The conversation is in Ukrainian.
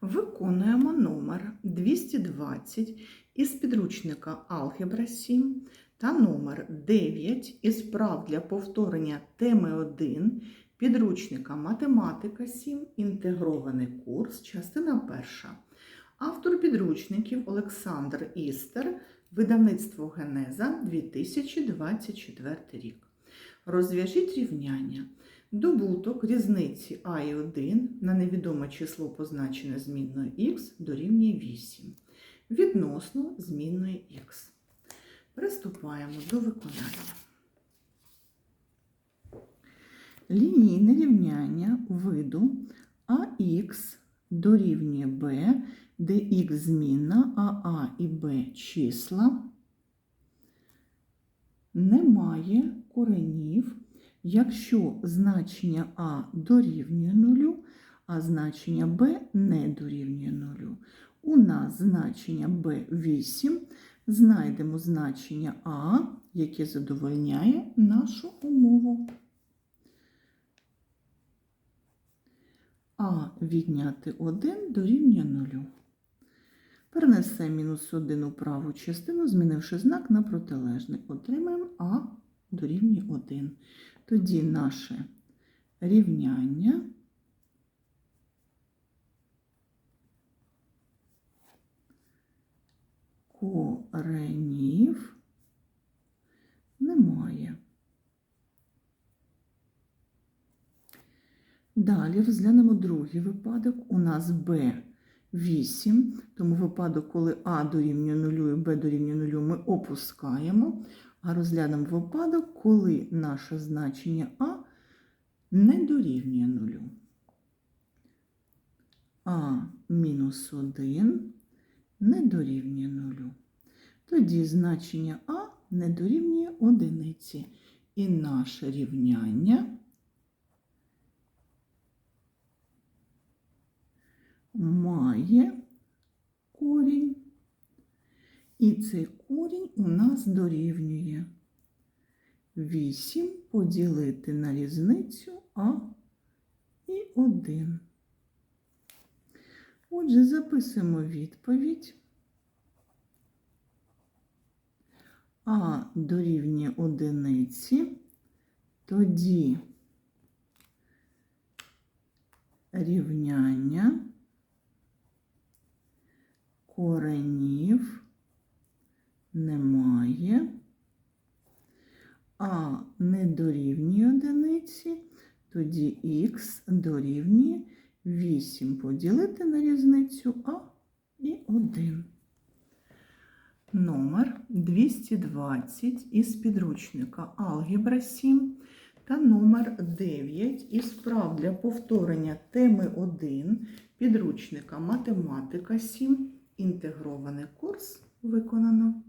Виконуємо номер 220 із підручника Алгебра 7 та номер 9 із прав для повторення теми 1 підручника Математика 7. Інтегрований курс, частина перша. Автор підручників Олександр Істер, видавництво Генеза 2024 рік. Розв'яжіть рівняння. Добуток різниці а і 1 на невідоме число позначене змінною х дорівнює 8 відносно змінної х. Приступаємо до виконання. Лінійне рівняння виду АХ дорівнює b, де х змінна, а а і b числа немає коренів, якщо значення А дорівнює нулю, а значення Б не дорівнює нулю. У нас значення Б 8, знайдемо значення А, яке задовольняє нашу умову. А відняти 1 дорівнює 0. Перенесемо мінус 1 у праву частину, змінивши знак на протилежний. Отримаємо А дорівнює 1. Тоді наше рівняння коренів немає. Далі розглянемо другий випадок. У нас b 8, тому випадок, коли А дорівнює 0 і Б дорівнює 0, ми опускаємо, а розглянемо випадок, коли наше значення А не дорівнює 0. А мінус 1 не дорівнює 0. Тоді значення А не дорівнює одиниці. І наше рівняння має корінь. І цей корінь у нас дорівнює 8 поділити на різницю А і 1. Отже, записуємо відповідь. А дорівнює одиниці, тоді рівняння коренів немає, а не дорівнює одиниці, тоді х дорівнює 8 поділити на різницю А і 1. Номер 220 із підручника Алгебра 7 та номер 9 із прав для повторення теми 1 підручника Математика 7. Інтегрований курс виконано.